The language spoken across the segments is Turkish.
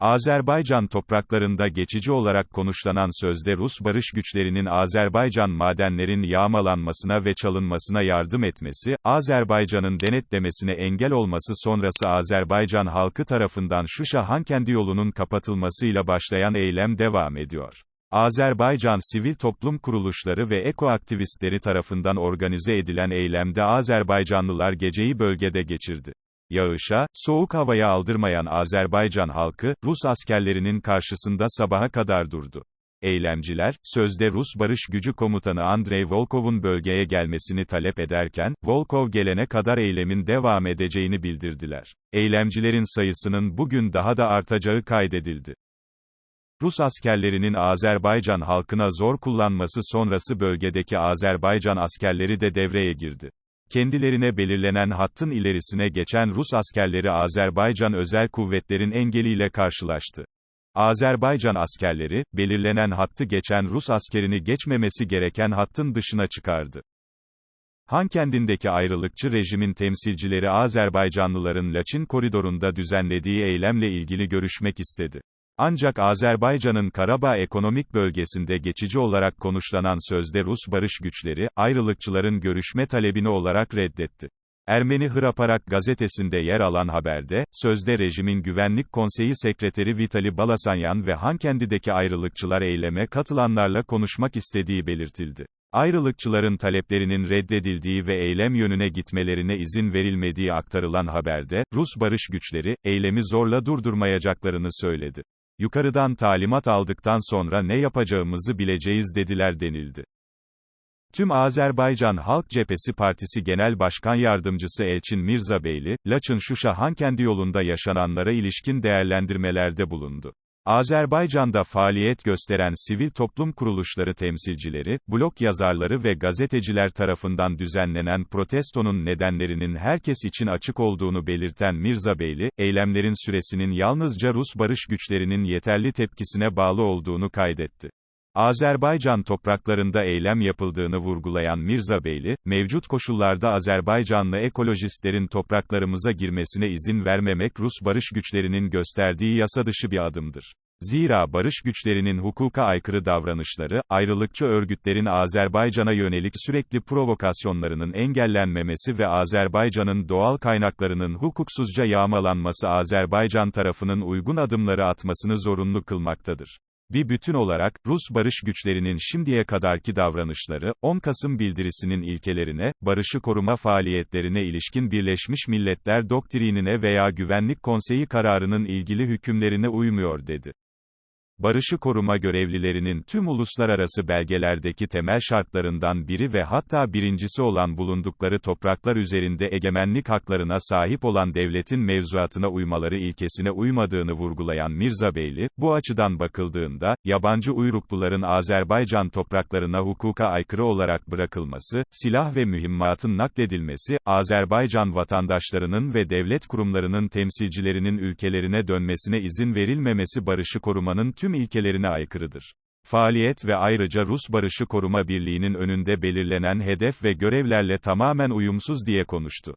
Azerbaycan topraklarında geçici olarak konuşlanan sözde Rus barış güçlerinin Azerbaycan madenlerin yağmalanmasına ve çalınmasına yardım etmesi, Azerbaycan'ın denetlemesine engel olması sonrası Azerbaycan halkı tarafından Şuşa Hankendi yolunun kapatılmasıyla başlayan eylem devam ediyor. Azerbaycan sivil toplum kuruluşları ve ekoaktivistleri tarafından organize edilen eylemde Azerbaycanlılar geceyi bölgede geçirdi. Yağışa, soğuk havaya aldırmayan Azerbaycan halkı, Rus askerlerinin karşısında sabaha kadar durdu. Eylemciler, sözde Rus Barış Gücü Komutanı Andrei Volkov'un bölgeye gelmesini talep ederken, Volkov gelene kadar eylemin devam edeceğini bildirdiler. Eylemcilerin sayısının bugün daha da artacağı kaydedildi. Rus askerlerinin Azerbaycan halkına zor kullanması sonrası bölgedeki Azerbaycan askerleri de devreye girdi. Kendilerine belirlenen hattın ilerisine geçen Rus askerleri Azerbaycan özel kuvvetlerin engeliyle karşılaştı. Azerbaycan askerleri, belirlenen hattı geçen Rus askerini geçmemesi gereken hattın dışına çıkardı. Han kendindeki ayrılıkçı rejimin temsilcileri Azerbaycanlıların Laçin koridorunda düzenlediği eylemle ilgili görüşmek istedi. Ancak Azerbaycan'ın Karabağ ekonomik bölgesinde geçici olarak konuşlanan sözde Rus barış güçleri, ayrılıkçıların görüşme talebini olarak reddetti. Ermeni Hraparak gazetesinde yer alan haberde, sözde rejimin Güvenlik Konseyi Sekreteri Vitali Balasanyan ve Hankendi'deki ayrılıkçılar eyleme katılanlarla konuşmak istediği belirtildi. Ayrılıkçıların taleplerinin reddedildiği ve eylem yönüne gitmelerine izin verilmediği aktarılan haberde, Rus barış güçleri, eylemi zorla durdurmayacaklarını söyledi. Yukarıdan talimat aldıktan sonra ne yapacağımızı bileceğiz dediler denildi. Tüm Azerbaycan Halk Cephesi Partisi Genel Başkan Yardımcısı Elçin Mirzabeyli, Laçın Şuşa Hankendi yolunda yaşananlara ilişkin değerlendirmelerde bulundu. Azerbaycan'da faaliyet gösteren sivil toplum kuruluşları temsilcileri, blog yazarları ve gazeteciler tarafından düzenlenen protestonun nedenlerinin herkes için açık olduğunu belirten Mirzabeyli, eylemlerin süresinin yalnızca Rus barış güçlerinin yeterli tepkisine bağlı olduğunu kaydetti. Azerbaycan topraklarında eylem yapıldığını vurgulayan Mirzabeyli, mevcut koşullarda Azerbaycanlı ekolojistlerin topraklarımıza girmesine izin vermemek Rus barış güçlerinin gösterdiği yasadışı bir adımdır. Zira barış güçlerinin hukuka aykırı davranışları, ayrılıkçı örgütlerin Azerbaycan'a yönelik sürekli provokasyonlarının engellenmemesi ve Azerbaycan'ın doğal kaynaklarının hukuksuzca yağmalanması Azerbaycan tarafının uygun adımları atmasını zorunlu kılmaktadır. Bir bütün olarak, Rus barış güçlerinin şimdiye kadarki davranışları, 10 Kasım bildirisinin ilkelerine, barışı koruma faaliyetlerine ilişkin Birleşmiş Milletler doktrinine veya Güvenlik Konseyi kararının ilgili hükümlerine uymuyor dedi barışı koruma görevlilerinin tüm uluslararası belgelerdeki temel şartlarından biri ve hatta birincisi olan bulundukları topraklar üzerinde egemenlik haklarına sahip olan devletin mevzuatına uymaları ilkesine uymadığını vurgulayan Mirza Beyli, bu açıdan bakıldığında, yabancı uyrukluların Azerbaycan topraklarına hukuka aykırı olarak bırakılması, silah ve mühimmatın nakledilmesi, Azerbaycan vatandaşlarının ve devlet kurumlarının temsilcilerinin ülkelerine dönmesine izin verilmemesi barışı korumanın tüm tüm ilkelerine aykırıdır. Faaliyet ve ayrıca Rus Barışı Koruma Birliği'nin önünde belirlenen hedef ve görevlerle tamamen uyumsuz diye konuştu.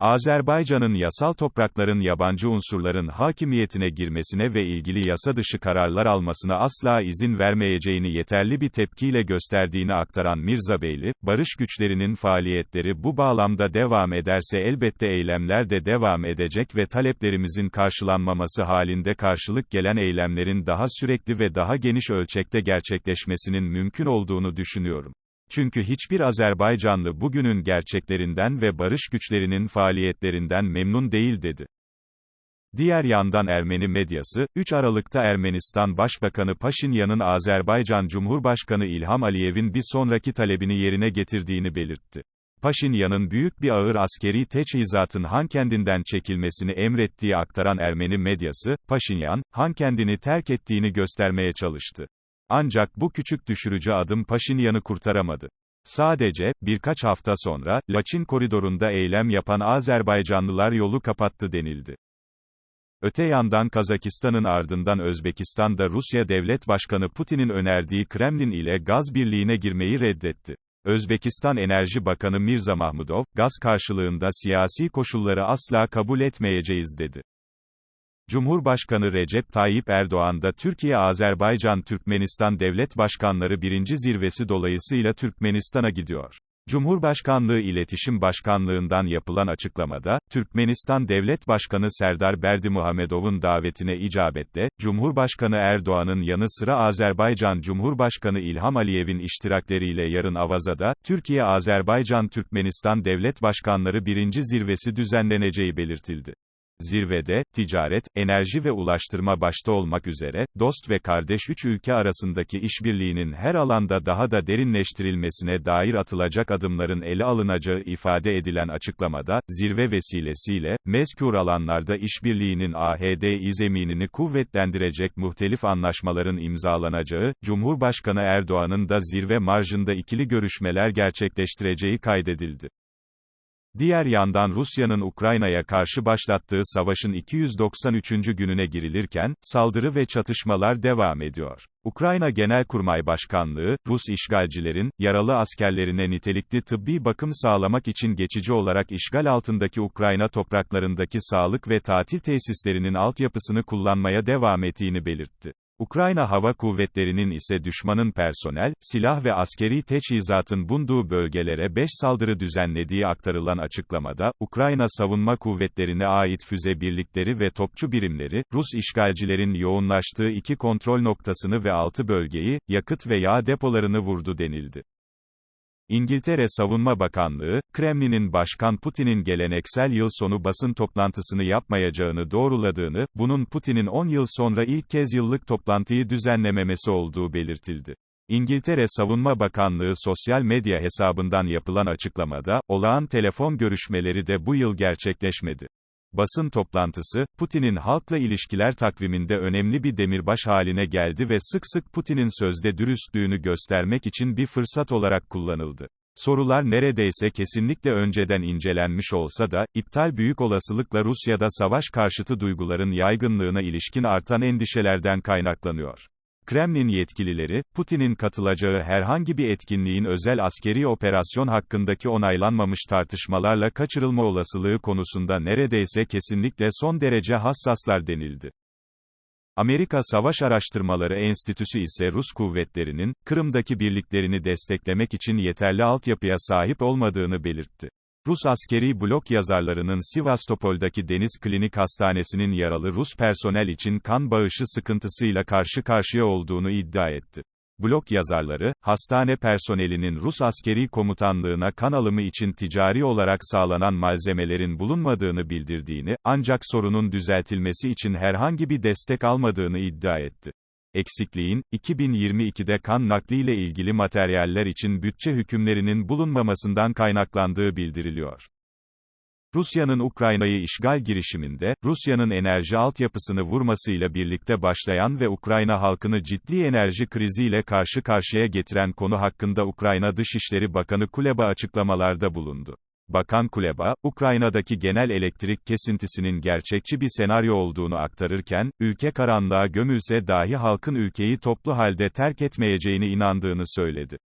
Azerbaycan'ın yasal toprakların yabancı unsurların hakimiyetine girmesine ve ilgili yasa dışı kararlar almasına asla izin vermeyeceğini yeterli bir tepkiyle gösterdiğini aktaran Mirza Beyli, barış güçlerinin faaliyetleri bu bağlamda devam ederse elbette eylemler de devam edecek ve taleplerimizin karşılanmaması halinde karşılık gelen eylemlerin daha sürekli ve daha geniş ölçekte gerçekleşmesinin mümkün olduğunu düşünüyorum. Çünkü hiçbir Azerbaycanlı bugünün gerçeklerinden ve barış güçlerinin faaliyetlerinden memnun değil dedi. Diğer yandan Ermeni medyası, 3 Aralık'ta Ermenistan Başbakanı Paşinyan'ın Azerbaycan Cumhurbaşkanı İlham Aliyev'in bir sonraki talebini yerine getirdiğini belirtti. Paşinyan'ın büyük bir ağır askeri teçhizatın Han kendinden çekilmesini emrettiği aktaran Ermeni medyası, Paşinyan, Han kendini terk ettiğini göstermeye çalıştı. Ancak bu küçük düşürücü adım Paşinyan'ı kurtaramadı. Sadece, birkaç hafta sonra, Laçin koridorunda eylem yapan Azerbaycanlılar yolu kapattı denildi. Öte yandan Kazakistan'ın ardından Özbekistan'da Rusya Devlet Başkanı Putin'in önerdiği Kremlin ile gaz birliğine girmeyi reddetti. Özbekistan Enerji Bakanı Mirza Mahmudov, gaz karşılığında siyasi koşulları asla kabul etmeyeceğiz dedi. Cumhurbaşkanı Recep Tayyip Erdoğan da Türkiye-Azerbaycan-Türkmenistan Devlet Başkanları birinci zirvesi dolayısıyla Türkmenistan'a gidiyor. Cumhurbaşkanlığı İletişim Başkanlığından yapılan açıklamada, Türkmenistan Devlet Başkanı Serdar Berdimuhamedov'un davetine icabette, Cumhurbaşkanı Erdoğan'ın yanı sıra Azerbaycan Cumhurbaşkanı İlham Aliyev'in iştirakleriyle yarın Avaza'da, Türkiye-Azerbaycan-Türkmenistan Devlet Başkanları birinci zirvesi düzenleneceği belirtildi. Zirvede, ticaret, enerji ve ulaştırma başta olmak üzere, dost ve kardeş üç ülke arasındaki işbirliğinin her alanda daha da derinleştirilmesine dair atılacak adımların ele alınacağı ifade edilen açıklamada, zirve vesilesiyle, mezkür alanlarda işbirliğinin AHD zeminini kuvvetlendirecek muhtelif anlaşmaların imzalanacağı, Cumhurbaşkanı Erdoğan'ın da zirve marjında ikili görüşmeler gerçekleştireceği kaydedildi. Diğer yandan Rusya'nın Ukrayna'ya karşı başlattığı savaşın 293. gününe girilirken, saldırı ve çatışmalar devam ediyor. Ukrayna Genelkurmay Başkanlığı, Rus işgalcilerin, yaralı askerlerine nitelikli tıbbi bakım sağlamak için geçici olarak işgal altındaki Ukrayna topraklarındaki sağlık ve tatil tesislerinin altyapısını kullanmaya devam ettiğini belirtti. Ukrayna Hava Kuvvetleri'nin ise düşmanın personel, silah ve askeri teçhizatın bulunduğu bölgelere 5 saldırı düzenlediği aktarılan açıklamada, Ukrayna Savunma Kuvvetlerine ait füze birlikleri ve topçu birimleri, Rus işgalcilerin yoğunlaştığı iki kontrol noktasını ve 6 bölgeyi, yakıt ve yağ depolarını vurdu denildi. İngiltere Savunma Bakanlığı, Kremlin'in Başkan Putin'in geleneksel yıl sonu basın toplantısını yapmayacağını doğruladığını, bunun Putin'in 10 yıl sonra ilk kez yıllık toplantıyı düzenlememesi olduğu belirtildi. İngiltere Savunma Bakanlığı sosyal medya hesabından yapılan açıklamada, olağan telefon görüşmeleri de bu yıl gerçekleşmedi. Basın toplantısı, Putin'in halkla ilişkiler takviminde önemli bir demirbaş haline geldi ve sık sık Putin'in sözde dürüstlüğünü göstermek için bir fırsat olarak kullanıldı. Sorular neredeyse kesinlikle önceden incelenmiş olsa da, iptal büyük olasılıkla Rusya'da savaş karşıtı duyguların yaygınlığına ilişkin artan endişelerden kaynaklanıyor. Kremlin yetkilileri, Putin'in katılacağı herhangi bir etkinliğin özel askeri operasyon hakkındaki onaylanmamış tartışmalarla kaçırılma olasılığı konusunda neredeyse kesinlikle son derece hassaslar denildi. Amerika Savaş Araştırmaları Enstitüsü ise Rus kuvvetlerinin, Kırım'daki birliklerini desteklemek için yeterli altyapıya sahip olmadığını belirtti. Rus askeri blok yazarlarının Sivastopol'daki Deniz Klinik Hastanesi'nin yaralı Rus personel için kan bağışı sıkıntısıyla karşı karşıya olduğunu iddia etti. Blok yazarları, hastane personelinin Rus askeri komutanlığına kan alımı için ticari olarak sağlanan malzemelerin bulunmadığını bildirdiğini, ancak sorunun düzeltilmesi için herhangi bir destek almadığını iddia etti eksikliğin, 2022'de kan nakliyle ilgili materyaller için bütçe hükümlerinin bulunmamasından kaynaklandığı bildiriliyor. Rusya'nın Ukrayna'yı işgal girişiminde, Rusya'nın enerji altyapısını vurmasıyla birlikte başlayan ve Ukrayna halkını ciddi enerji kriziyle karşı karşıya getiren konu hakkında Ukrayna Dışişleri Bakanı Kuleba açıklamalarda bulundu. Bakan Kuleba, Ukrayna'daki genel elektrik kesintisinin gerçekçi bir senaryo olduğunu aktarırken, ülke karanlığa gömülse dahi halkın ülkeyi toplu halde terk etmeyeceğini inandığını söyledi.